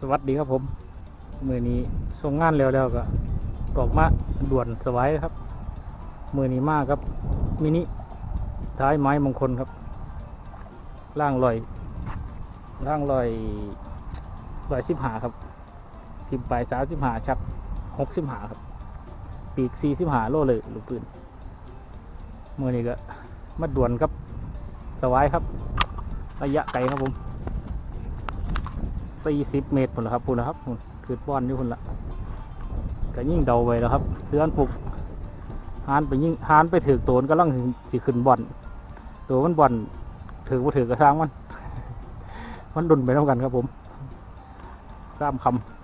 สวัสดีครับผมมือนี้ส่งงานแล้วแล้วก็ออกมาด่วนสวายครับ มือนี้มากครับ มินิท้ายไม้มงคลครับล่างลอยล่างลอยลอยสิบหาครับพิมพ์ไปสามสิบหาชักหกสิบหาครับ ปีกสี่สิบหาโลเลยลูกปืนมือนี้ก็มาด่วนครับสวายครับ ระยะไกลครับผม 40เมตรพุ่นละครับพุ่นละครับพุ่นคือป้อนอยู่พุ่นละก็ยิ่งเดาไว้แล้วครับเตือนปลุกหานไปยิ่งหานไปถือโตนก็ลังสิขึ้นบ่อน ตัวมันบ่อนถือว่าถือกระช้างมัน มันดุนไปแล้วกันครับผมสามคำ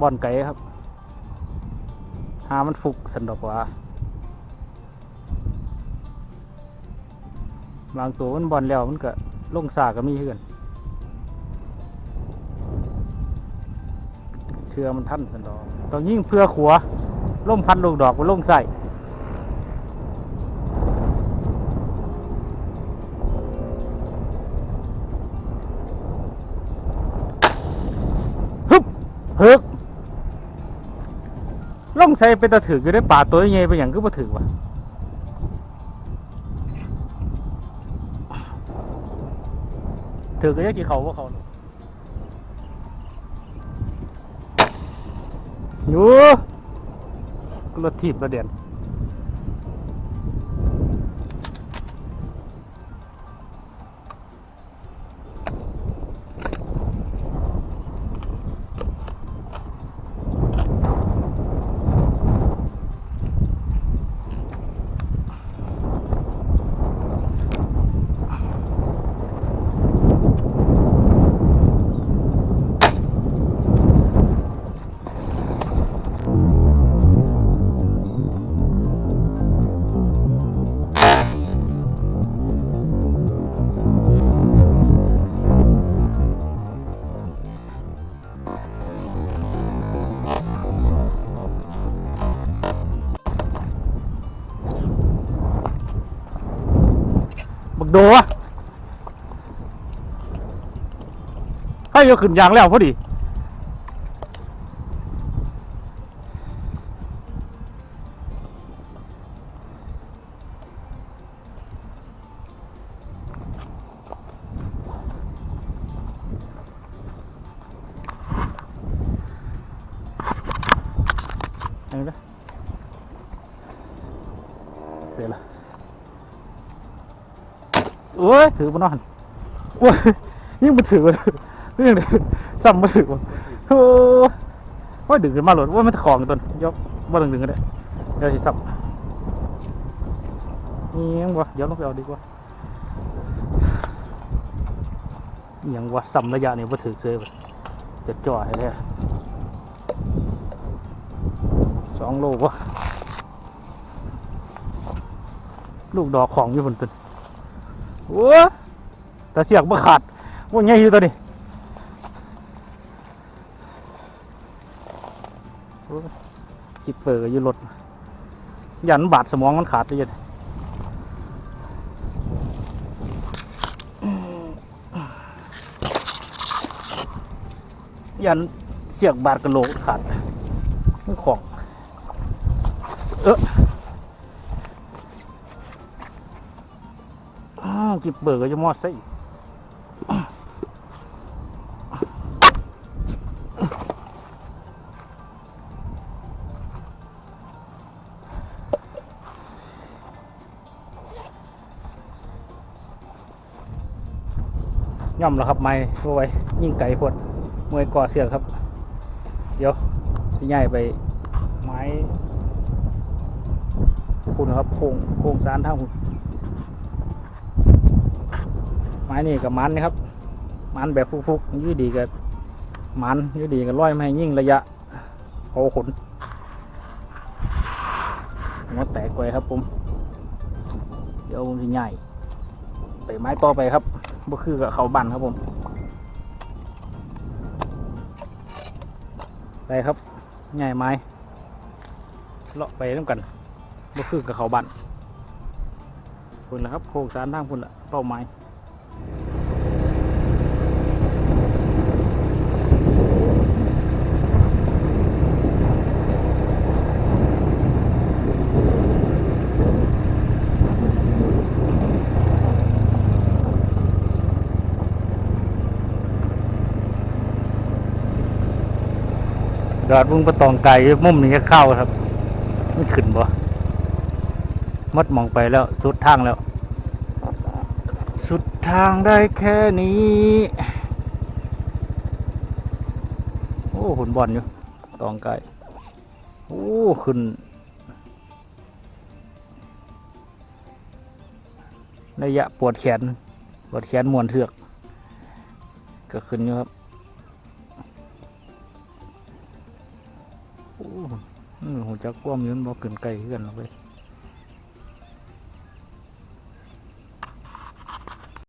บ่อนไก่ครับ หามันฟุกสันดอกว่าบางตัวมันบอลแล้วมันก็ลงสาก็มีเพื่อนเชื่อมันท่านสันดอกต้องยิ่งเพื่อขัวล่มพันลูกดอกมันลงใส่ ล่องใช้ไปตะถืออยู่ได้ป่าตัวใหญ่ไปอย่างก็มาถือวะถือก็ยังจีเขาว่าเขาอยู่กระถีบกระเด็น ดวะให้ยกขึ้นยางแล้วพอดีเห็นไหมเสร็จและ โอ้ยถือมานอนโอ้ยยิ่งมาถือเลยนี่ยังไงซ้ำมาถือวะโอ้ยว่าดึงขึ้นมาหลดว่ามันของตนยกว่าดึงดึงกันได้เดี๋ยวสิซ้ำนี่ยังวะเดี๋ยวลงไปเอาดีกว่าอิหยังวะซ้ำระยะนี่ว่าถือเซยแบบจะจ่อให้เลยสองโลวะลูกดอกของอยู่บนต้น โอ้แต่เสียงบ่ขาดว่าไงอยู่ตัวนี้คิดเปิดอยู่รถยันบาดสมองมันขาดเลยยันยันเสียงบาดกระโหลกขาดไมันของเออ อ้าวจิบเบิกก็จะมอดซะอีกย่อมแล้วครับ ไม้ตัวไว้ ยิ่งไก่พดมวยก่อเสือครับ เดี๋ยวสิใหญ่ไป ไม้คุณครับโค้งโค้งสารทั้งคุณ ไม้นี่กับมันนะครับ มันแบบฟุกๆยืดดีกับมันยืดดีกับร้อยไม้ยิ่งระยะโอาขนหัวแตกไปครับผม เดี๋ยวผมจะใหญ่ไปไม้ต่อไปครับบ่คือกับเขาบันครับผมไปครับใหญ่ไม้เลาะไปน้ำกันบ่คือกับเขาบ้านพุ่นละครับโครงสารทางพุ่นละเป้าหมาย ดอดบุ้งประตองไก่มุ่มนี้จะเข้าครับไม่ขึ้นบ่มดมองไปแล้ว สุดทางแล้ว สุดทางได้แค่นี้ โอ้หุ่นบอลอยู่ตองไก่โอ้ขึ้นระยะปวดแขน ปวดแขนมวนเสือก ก็ขึ้นอยู่ครับ โอ้โหจักความยืนบอกขึ้นไกลขึ้นหรอกเลย